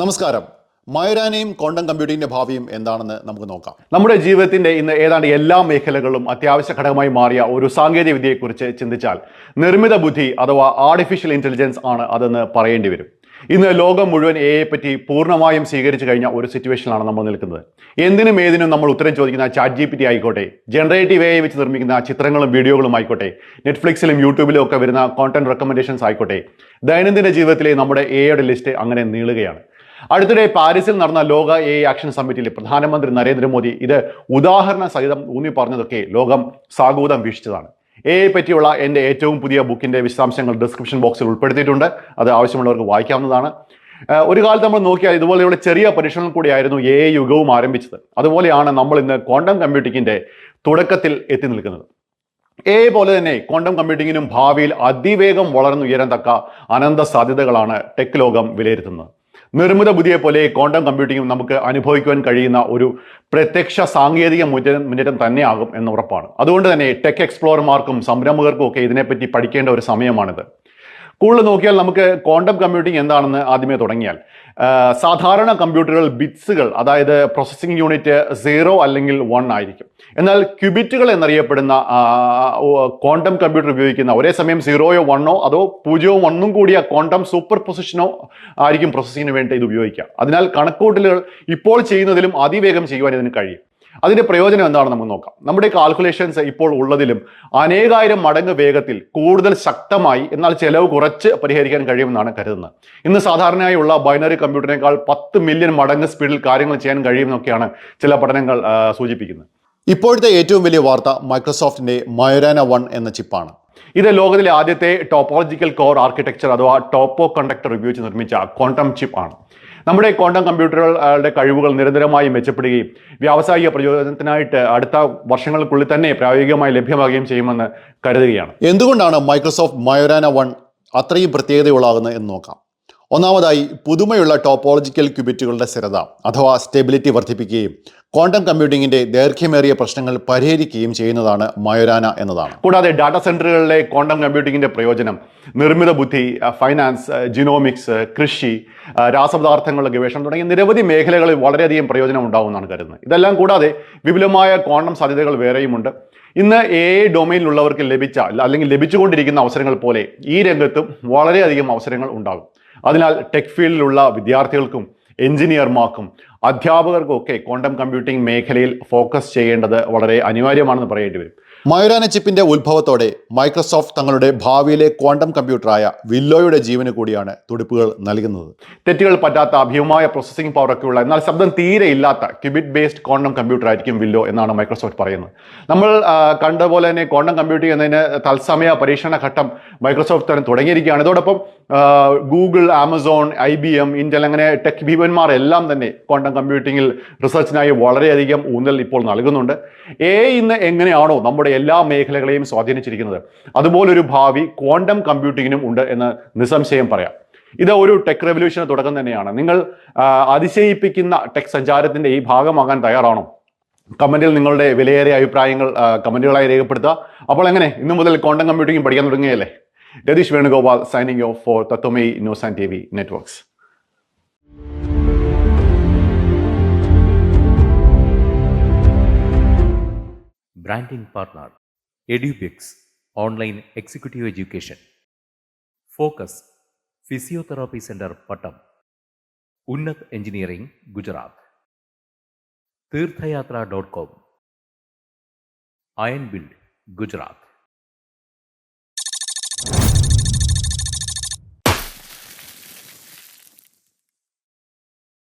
നമസ്കാരം. മയൂരാനയും ക്വാണ്ടം കമ്പ്യൂട്ടിങ്ങിന്റെ ഭാവിയും എന്താണെന്ന് നമുക്ക് നോക്കാം. നമ്മുടെ ജീവിതത്തിന്റെ ഇന്ന് ഏതാണ്ട് എല്ലാ മേഖലകളും അത്യാവശ്യ ഘടകമായി മാറിയ ഒരു സാങ്കേതിക വിദ്യയെക്കുറിച്ച് ചിന്തിച്ചാൽ നിർമ്മിത ബുദ്ധി അഥവാ ആർട്ടിഫിഷ്യൽ ഇന്റലിജൻസ് ആണ് അതെന്ന് പറയേണ്ടി വരും. ഇന്ന് ലോകം മുഴുവൻ എ പറ്റി പൂർണമായും സ്വീകരിച്ചു കഴിഞ്ഞ ഒരു സിറ്റുവേഷനിലാണ് നമ്മൾ നിൽക്കുന്നത്. എന്തിനും ഏതിനും നമ്മൾ ഉത്തരം ചോദിക്കുന്ന ചാറ്റ് ജി പി ടി ആയിക്കോട്ടെ ജനറേറ്റീവ് എ വെച്ച് നിർമ്മിക്കുന്ന ചിത്രങ്ങളും വീഡിയോകളും ആയിക്കോട്ടെ നെറ്റ്ഫ്ലിക്സിലും യൂട്യൂബിലും ഒക്കെ വരുന്ന കോണ്ടന്റ് റെക്കമെൻഡേഷൻസ് ആയിക്കോട്ടെ ദൈനംദിന ജീവിതത്തിലെ നമ്മുടെ എയുടെ ലിസ്റ്റ് അങ്ങനെ നീളുകയാണ്. അടുത്തിടെ പാരീസിൽ നടന്ന ലോക എ ആക്ഷൻ സമ്മിറ്റിൽ പ്രധാനമന്ത്രി നരേന്ദ്രമോദി ഇത് ഉദാഹരണ സഹിതം ഊന്നി പറഞ്ഞതൊക്കെ ലോകം സാഗൂതം വീക്ഷിച്ചതാണ്. എ പറ്റിയുള്ള എന്റെ ഏറ്റവും പുതിയ ബുക്കിന്റെ വിശദാംശങ്ങൾ ഡിസ്ക്രിപ്ഷൻ ബോക്സിൽ ഉൾപ്പെടുത്തിയിട്ടുണ്ട്. അത് ആവശ്യമുള്ളവർക്ക് വായിക്കാവുന്നതാണ്. ഒരു കാലത്ത് നമ്മൾ നോക്കിയാൽ ഇതുപോലെയുള്ള ചെറിയ പരീക്ഷണങ്ങൾ കൂടിയായിരുന്നു എ യുഗവും ആരംഭിച്ചത്. അതുപോലെയാണ് നമ്മൾ ഇന്ന് ക്വാണ്ടം കമ്പ്യൂട്ടിങ്ങിന്റെ തുടക്കത്തിൽ എത്തി നിൽക്കുന്നത്. എ പോലെ തന്നെ ക്വാണ്ടം കമ്പ്യൂട്ടിങ്ങിനും ഭാവിയിൽ അതിവേഗം വളർന്നുയരാൻ തക്ക അനന്ത സാധ്യതകളാണ് ടെക് ലോകം വിലയിരുത്തുന്നത്. നിർമ്മിത ബുദ്ധിയെ പോലെ ക്വാണ്ടം കമ്പ്യൂട്ടിങ്ങും നമുക്ക് അനുഭവിക്കുവാൻ കഴിയുന്ന ഒരു പ്രത്യക്ഷ സാങ്കേതിക മുന്നേറ്റം മുന്നേറ്റം തന്നെയാകും എന്ന് ഉറപ്പാണ്. അതുകൊണ്ട് തന്നെ ടെക് എക്സ്പ്ലോറർമാർക്കും സംരംഭകർക്കും ഒക്കെ ഇതിനെപ്പറ്റി പഠിക്കേണ്ട ഒരു സമയമാണിത്. കൂടുതൽ നോക്കിയാൽ നമുക്ക് ക്വാണ്ടം കമ്പ്യൂട്ടിംഗ് എന്താണെന്ന് ആദ്യമേ തുടങ്ങിയാൽ സാധാരണ കമ്പ്യൂട്ടറുകൾ ബിറ്റ്സുകൾ അതായത് പ്രോസസ്സിംഗ് യൂണിറ്റ് സീറോ അല്ലെങ്കിൽ വൺ ആയിരിക്കും. എന്നാൽ ക്യൂബിറ്റുകൾ എന്നറിയപ്പെടുന്ന ക്വാണ്ടം കമ്പ്യൂട്ടർ ഉപയോഗിക്കുന്ന ഒരേ സമയം സീറോയോ വണ്ണോ അതോ പൂജ്യവും വണ്ണും കൂടിയ ക്വാണ്ടം സൂപ്പർ പൊസിഷനോ ആയിരിക്കും പ്രോസസ്സിങ്ങിന് വേണ്ടി ഇത് ഉപയോഗിക്കുക. അതിനാൽ കണക്കൂട്ടലുകൾ ഇപ്പോൾ ചെയ്യുന്നതിലും അതിവേഗം ചെയ്യുവാൻ ഇതിന് കഴിയും. അതിന്റെ പ്രയോജനം എന്താണെന്ന് നമുക്ക് നോക്കാം. നമ്മുടെ കാൽക്കുലേഷൻസ് ഇപ്പോൾ ഉള്ളതിലും അനേകായിരം മടങ്ങ് വേഗത്തിൽ കൂടുതൽ ശക്തമായി എന്നാൽ ചെലവ് കുറച്ച് പരിഹരിക്കാൻ കഴിയുമെന്നാണ് കരുതുന്നത്. ഇന്ന് സാധാരണയായി ഉള്ള ബൈനറി കമ്പ്യൂട്ടറിനേക്കാൾ പത്ത് മില്യൺ മടങ്ങ് സ്പീഡിൽ കാര്യങ്ങൾ ചെയ്യാൻ കഴിയുമെന്നൊക്കെയാണ് ചില പഠനങ്ങൾ സൂചിപ്പിക്കുന്നത്. ഇപ്പോഴത്തെ ഏറ്റവും വലിയ വാർത്ത മൈക്രോസോഫ്റ്റിന്റെ മയോരാന വൺ എന്ന ചിപ്പാണ്. ഇത് ലോകത്തിലെ ആദ്യത്തെ ടോപ്പോളജിക്കൽ കോർ ആർക്കിടെക്ചർ അഥവാ ടോപ്പോ കണ്ടക്ടർ ഉപയോഗിച്ച് നിർമ്മിച്ച ക്വാണ്ടം ചിപ്പ് ആണ്. നമ്മുടെ ക്വാണ്ടം കമ്പ്യൂട്ടറുകളുടെ കഴിവുകൾ നിരന്തരമായി മെച്ചപ്പെടുകയും വ്യാവസായിക പ്രയോജനത്തിനായിട്ട് അടുത്ത വർഷങ്ങൾക്കുള്ളിൽ തന്നെ പ്രായോഗികമായി ലഭ്യമാകുകയും ചെയ്യുമെന്ന് കരുതുകയാണ്. എന്തുകൊണ്ടാണ് മൈക്രോസോഫ്റ്റ് മയോരാന വൺ അത്രയും പ്രത്യേകതയുള്ളാകുന്നത് എന്ന് നോക്കാം. ഒന്നാമതായി പുതുമയുള്ള ടോപ്പോളജിക്കൽ ക്യൂബിറ്റുകളുടെ സ്ഥിരത അഥവാ സ്റ്റെബിലിറ്റി വർദ്ധിപ്പിക്കുകയും ക്വാണ്ടം കമ്പ്യൂട്ടിങ്ങിന്റെ ദൈർഘ്യമേറിയ പ്രശ്നങ്ങൾ പരിഹരിക്കുകയും ചെയ്യുന്നതാണ് മയോരാന എന്നതാണ്. കൂടാതെ ഡാറ്റാ സെന്ററുകളിലെ ക്വാണ്ടം കമ്പ്യൂട്ടിങ്ങിന്റെ പ്രയോജനം നിർമ്മിത ബുദ്ധി ഫൈനാൻസ് ജിനോമിക്സ് കൃഷി രാസപദാർത്ഥങ്ങളുടെ ഗവേഷണം തുടങ്ങിയ നിരവധി മേഖലകളിൽ വളരെയധികം പ്രയോജനം ഉണ്ടാകുമെന്നാണ് കരുതുന്നത്. ഇതെല്ലാം കൂടാതെ വിപുലമായ ക്വാണ്ടം സാധ്യതകൾ വേറെയുമുണ്ട്. ഇന്ന് എ ഡൊമൈനിലുള്ളവർക്ക് ലഭിച്ച അല്ലെങ്കിൽ ലഭിച്ചുകൊണ്ടിരിക്കുന്ന അവസരങ്ങൾ പോലെ ഈ രംഗത്തും വളരെയധികം അവസരങ്ങൾ ഉണ്ടാകും. അതിനാൽ ടെക് ഫീൽഡിലുള്ള വിദ്യാർത്ഥികൾക്കും എഞ്ചിനീയർമാർക്കും അധ്യാപകർക്കും ഒക്കെ ക്വാണ്ടം കമ്പ്യൂട്ടിംഗ് മേഖലയിൽ ഫോക്കസ് ചെയ്യേണ്ടത് വളരെ അനിവാര്യമാണെന്ന് പറയേണ്ടി വരും. മയൂരാന ചിപ്പിന്റെ ഉത്ഭവത്തോടെ മൈക്രോസോഫ്റ്റ് തങ്ങളുടെ ഭാവിയിലെ ക്വാണ്ടം കമ്പ്യൂട്ടറായ വില്ലോയുടെ ജീവന് കൂടിയാണ് തുടിപ്പുകൾ നൽകുന്നത്. തെറ്റുകൾ പറ്റാത്ത അഭ്യമായ പ്രോസസ്സിംഗ് പവർ ഒക്കെ ഉള്ള എന്നാൽ ശബ്ദം തീരെ ഇല്ലാത്ത ക്യൂബിറ്റ് ബേസ്ഡ് ക്വാണ്ടം കമ്പ്യൂട്ടർ ആയിരിക്കും വില്ലോ എന്നാണ് മൈക്രോസോഫ്റ്റ് പറയുന്നത്. നമ്മൾ കണ്ടപോലെ കണ്ട പോലെ തന്നെ ക്വാണ്ടം കമ്പ്യൂട്ടിംഗ് എന്നതിന് തത്സമയ പരീക്ഷണ ഘട്ടം മൈക്രോസോഫ്റ്റ് തന്നെ തുടങ്ങിയിരിക്കുകയാണ്. ഇതോടൊപ്പം Google Amazon I B M Intel അങ്ങനെ ടെക് ഭീമന്മാർ എല്ലാം തന്നെ ക്വാണ്ടം കമ്പ്യൂട്ടിങ്ങിൽ റിസർച്ചിനായി വളരെയധികം ഊന്നൽ ഇപ്പോൾ നൽകുന്നുണ്ട്. എ ഇന്ന് എങ്ങനെയാണോ നമ്മുടെ എല്ലാ മേഖലകളെയും സ്വാധീനിച്ചിരിക്കുന്നത്? അതുപോലൊരു ഭാവി ക്വാണ്ടം കമ്പ്യൂട്ടിങ്ങിനും ഉണ്ട് എന്ന് നിസ്സംശയം പറയാം. ഇത് ഒരു ടെക് റെവല്യൂഷന് തുടക്കം തന്നെയാണ്. നിങ്ങൾ അതിശയിപ്പിക്കുന്ന ടെക് സഞ്ചാരത്തിന്റെ ഈ ഭാഗമാകാൻ തയ്യാറാണോ? കമന്റിൽ നിങ്ങളുടെ വിലയേറിയ അഭിപ്രായങ്ങൾ കമന്റുകളായി രേഖപ്പെടുത്തുക. അപ്പോൾ എങ്ങനെ? ഇന്നു മുതൽ ക്വാണ്ടം കമ്പ്യൂട്ടിംഗ് പഠിക്കാൻ തുടങ്ങിയല്ലേ Ratheesh Venugopal signing off for Tattvamayi news and T V networks branding partner Edubix online executive education focus physiotherapy centre Pattom Unnat engineering Gujarat Tirthyatra dot com iron build Gujarat